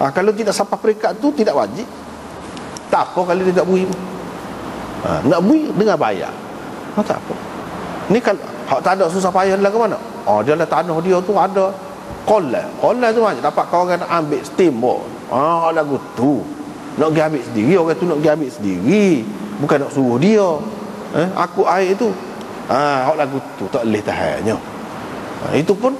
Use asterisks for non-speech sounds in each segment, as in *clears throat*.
ha, kalau tidak sampai peringkat tu tidak wajib. Tak apa kalau dia tak bui. Ha, nak bui dengan bayar ha, tak apa. Ni kalau hak tak ada susah payah lah ke mana? Oh dia lah tanah dia tu ada. Kolam kolam tu macam dapat kau orang nak ambil steamboat ah ha, lagu tu. Nak pergi ambil sendiri orang tu nak pergi ambil sendiri. Bukan nak suruh dia. Eh, aku air tu. Ah ha, lagu tu tak boleh tahannya. Ha, itu pun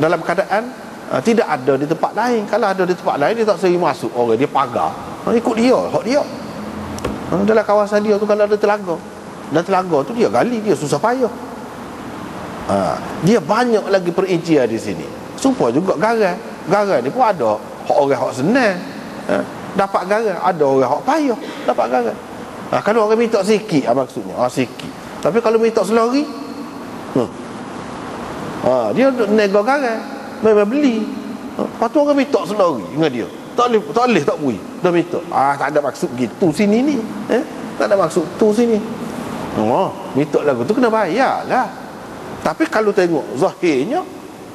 dalam keadaan ha, tidak ada di tempat lain. Kalau ada di tempat lain dia tak seri masuk. Orang dia pagar. Ha, ikut dia hak dia. Ha, dalam kawasan dia tu kalau ada telaga. Dan telaga tu dia gali dia susah payah. Ha, dia banyak lagi perincian di sini. Supaya juga garam garam ni pun ada hak orang hak senang. Ha, dapat garam ada orang hak payah dapat garam ha, kalau orang minta sikit apa maksudnya. Ha, sikit. Tapi kalau minta selari hmm. ha, dia nego garam memang beli. Lepas tu orang minta selari dengan dia. Tak boleh tak boleh tak bui dah minta. Ah tak ada maksud gitu sini ni. Eh? Tak ada maksud tu sini. Oh minta lagu tu kena bayar lah tapi kalau tengok zahirnya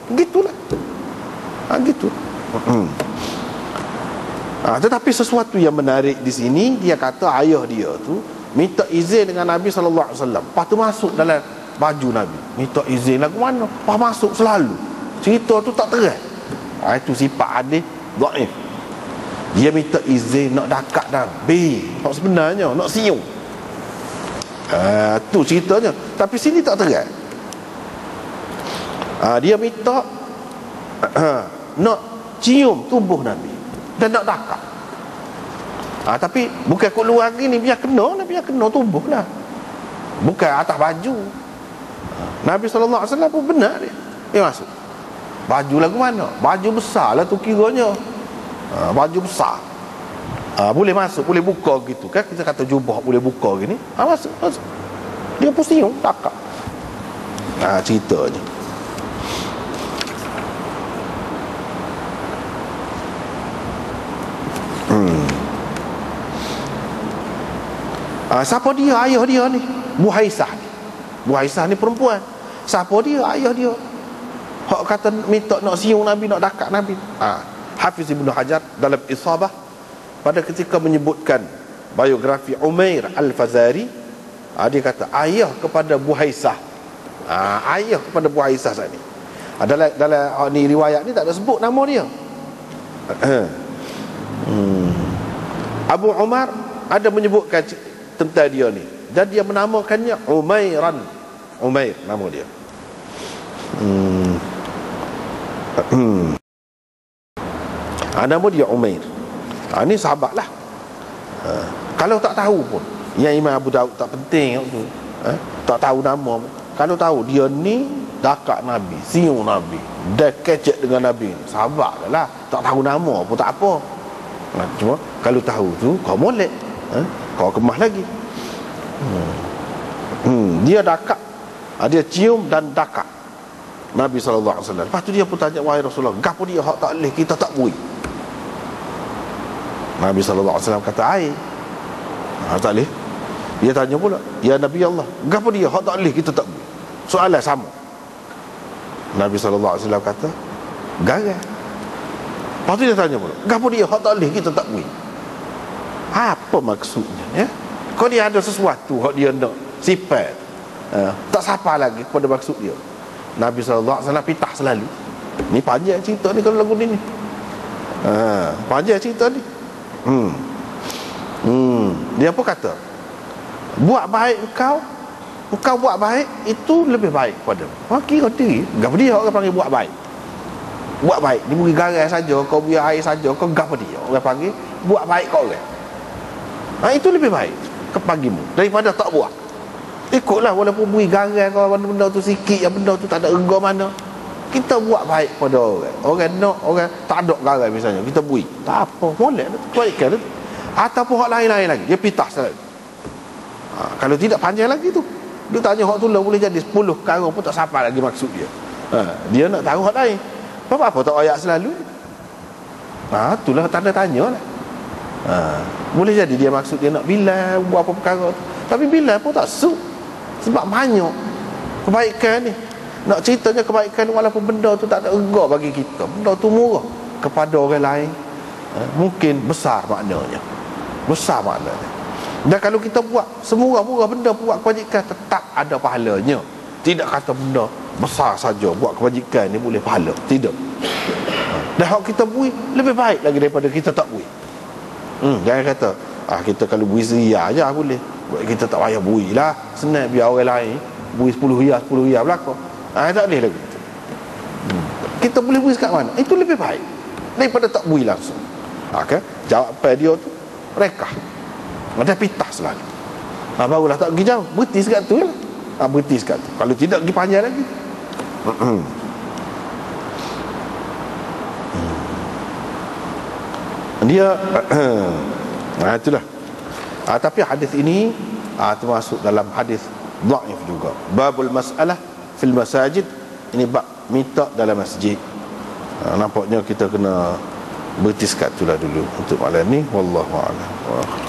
gitulah. Ha, gitu. Ha, tetapi sesuatu yang menarik di sini dia kata ayah dia tu minta izin dengan Nabi sallallahu alaihi wasallam. Lepas tu masuk dalam baju Nabi. Minta izin lagu mana? Lepas masuk selalu cerita tu tak terang ha, itu sifat adil dhaif dia minta izin nak dekat Nabi hak sebenarnya nak siung. Ha, tu ceritanya. Tapi sini tak terang ha, dia minta nak cium tubuh Nabi dan nak dekat ha, tapi bukan kat luar ni biar kena lah biar kena tubuh lah bukan atas baju. Nabi SAW pun benar dia. Dia masuk baju lagu mana? Baju besar lah tu kiranya. Ha, baju besar. Ha, boleh masuk boleh buka gitu kan? Kita kata jubah boleh buka gini. Ha, masuk, masuk. Dia pun siung takak. Ha, ceritanya. Ha, siapa dia? Ayah dia ni? Buhaisah ni. Buhaisah ni perempuan. Siapa dia? Ayah dia? Hak kata minta nak siung Nabi, nak dekat Nabi. Ha, Hafiz Ibn Hajar dalam Isabah pada ketika menyebutkan biografi Umair Al-Fazari ha, dia kata ayah kepada Buhaisah. Ha, ayah kepada Buhaisah saat ni. Ha, dalam dalam ha, ni riwayat ni tak ada sebut nama dia. hmm. Abu Umar ada menyebutkan tentang dia ni dan dia menamakannya Umairan Umair nama dia hmm. Hmm. ha, nama dia Umair. Ha, ni sahabat lah. Ha, kalau tak tahu pun yang Imam Abu Daud tak penting tu. Ha, tak tahu nama kalau tahu dia ni dakak Nabi siung Nabi. Dia kecek dengan Nabi. Sahabat lah. Tak tahu nama pun tak apa. Ha, cuma kalau tahu tu kau molek. Ha? kau kemah lagi. Hmm. Hmm. dia dakak. Ha, dia cium dan dakak Nabi SAW lepas tu dia pun tanya wahai Rasulullah gapo dia hak tak boleh kita tak bui? Nabi SAW kata ha, tak boleh dia tanya pula ya Nabi Allah gapo dia hak tak boleh kita tak bui? Soalan sama. Nabi SAW kata gagal Lepas tu dia tanya pula Gapo dia hak tak boleh kita tak bui? Apa maksudnya ya? Kau dia ada sesuatu hak dia nak sifat. Uh, tak sapa lagi kepada maksud dia Nabi SAW pitah selalu. Ni panjang cerita ni kalau lagu ni ni. Uh, panjang cerita ni. Hmm. Hmm. dia apa kata? Buat baik kau kau buat baik itu lebih baik pada ha, kira diri gapa dia orang panggil buat baik? Buat baik dia beri garai saja kau beri air saja kau gapa dia? Orang panggil buat baik kau orang. Ha, itu lebih baik kepagimu daripada tak buat ikutlah walaupun beri garam kau benda-benda tu sikit yang benda tu tak ada rega mana. Kita buat baik pada orang. Orang nak orang tak ada garam misalnya kita beri tak apa boleh kebaikan tu. Ataupun hak lain-lain lagi. Dia pitah ha, kalau tidak panjang lagi tu. Dia tanya hak tu boleh jadi 10 karung pun tak sampai lagi maksud dia. Ha, dia nak tahu hak lain. Apa-apa tak ayat selalu? Ha, itulah tanda tanya lah. Ha, boleh jadi dia maksud dia nak bila buat apa perkara tapi bila pun tak su sebab banyak kebaikan ni. Nak ceritanya kebaikan walaupun benda tu tak ada rega bagi kita. Benda tu murah kepada orang lain. Eh, mungkin besar maknanya. Besar maknanya. Dan kalau kita buat semua-murah benda buat kebajikan tetap ada pahalanya. Tidak kata benda besar saja buat kebajikan ni boleh pahala. Tidak. Dan hak kita bui lebih baik lagi daripada kita tak bui. Hmm, jangan kata ah kita kalau bui seria aja boleh kita tak payah bui lah. Senang biar orang lain. Bui 10 riyal 10 riyal belakang ah tak boleh lagi. Hmm. kita boleh bui sekat mana? Itu lebih baik. Daripada tak bui langsung. Okay? jawab apa dia tu rekah. Ada pitah selalu. Ha, barulah tak pergi jauh. Berhenti sekat tu lah ha, berhenti sekat tu. Kalau tidak pergi panjang lagi. Hmm. dia nah *clears throat* itulah ha, tapi hadis ini ha, termasuk dalam hadis dhaif juga. Babul masalah fil masajid ini bab minta dalam masjid. Ha, nampaknya kita kena berhenti sekat tu lah dulu untuk malam ni. Wallahu a'lam